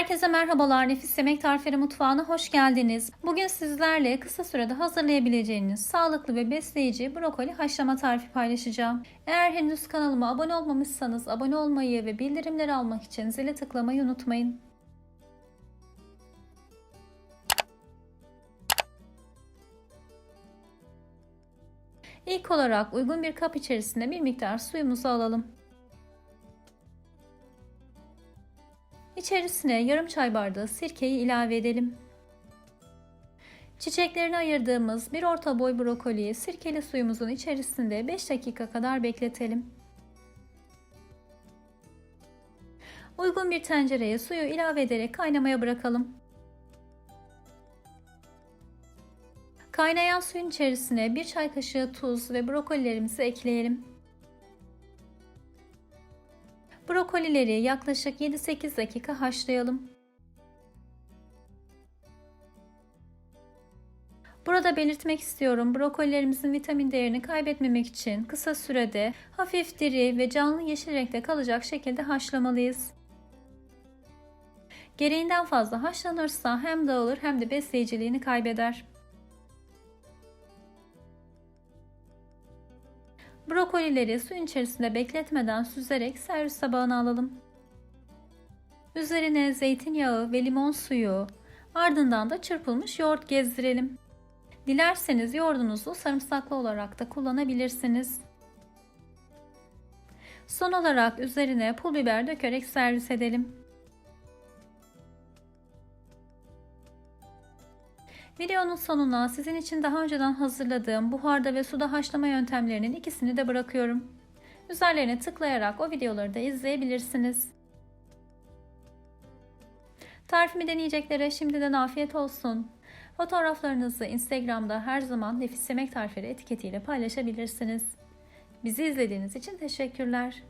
Herkese merhabalar. Nefis Yemek Tarifleri Mutfağı'na hoş geldiniz. Bugün sizlerle kısa sürede hazırlayabileceğiniz sağlıklı ve besleyici brokoli haşlama tarifi paylaşacağım. Eğer henüz kanalıma abone olmamışsanız abone olmayı ve bildirimleri almak için zile tıklamayı unutmayın. İlk olarak uygun bir kap içerisinde bir miktar suyumuzu alalım. İçerisine yarım çay bardağı sirkeyi ilave edelim. Çiçeklerini ayırdığımız bir orta boy brokoliyi sirkeli suyumuzun içerisinde 5 dakika kadar bekletelim. Uygun bir tencereye suyu ilave ederek kaynamaya bırakalım. Kaynayan suyun içerisine bir çay kaşığı tuz ve brokolilerimizi ekleyelim. Brokolileri yaklaşık 7-8 dakika haşlayalım. Burada belirtmek istiyorum brokolilerimizin vitamin değerini kaybetmemek için kısa sürede hafif diri ve canlı yeşil renkte kalacak şekilde haşlamalıyız. Gereğinden fazla haşlanırsa hem dağılır hem de besleyiciliğini kaybeder. Brokolileri suyun içerisinde bekletmeden süzerek servis tabağına alalım. Üzerine zeytinyağı ve limon suyu, ardından da çırpılmış yoğurt gezdirelim. Dilerseniz yoğurdunuzu sarımsaklı olarak da kullanabilirsiniz. Son olarak üzerine pul biber dökerek servis edelim. Videonun sonuna sizin için daha önceden hazırladığım buharda ve suda haşlama yöntemlerinin ikisini de bırakıyorum. Üzerlerine tıklayarak o videoları da izleyebilirsiniz. Tarifimi deneyeceklere şimdiden afiyet olsun. Fotoğraflarınızı Instagram'da her zaman Nefis Yemek Tarifleri etiketiyle paylaşabilirsiniz. Bizi izlediğiniz için teşekkürler.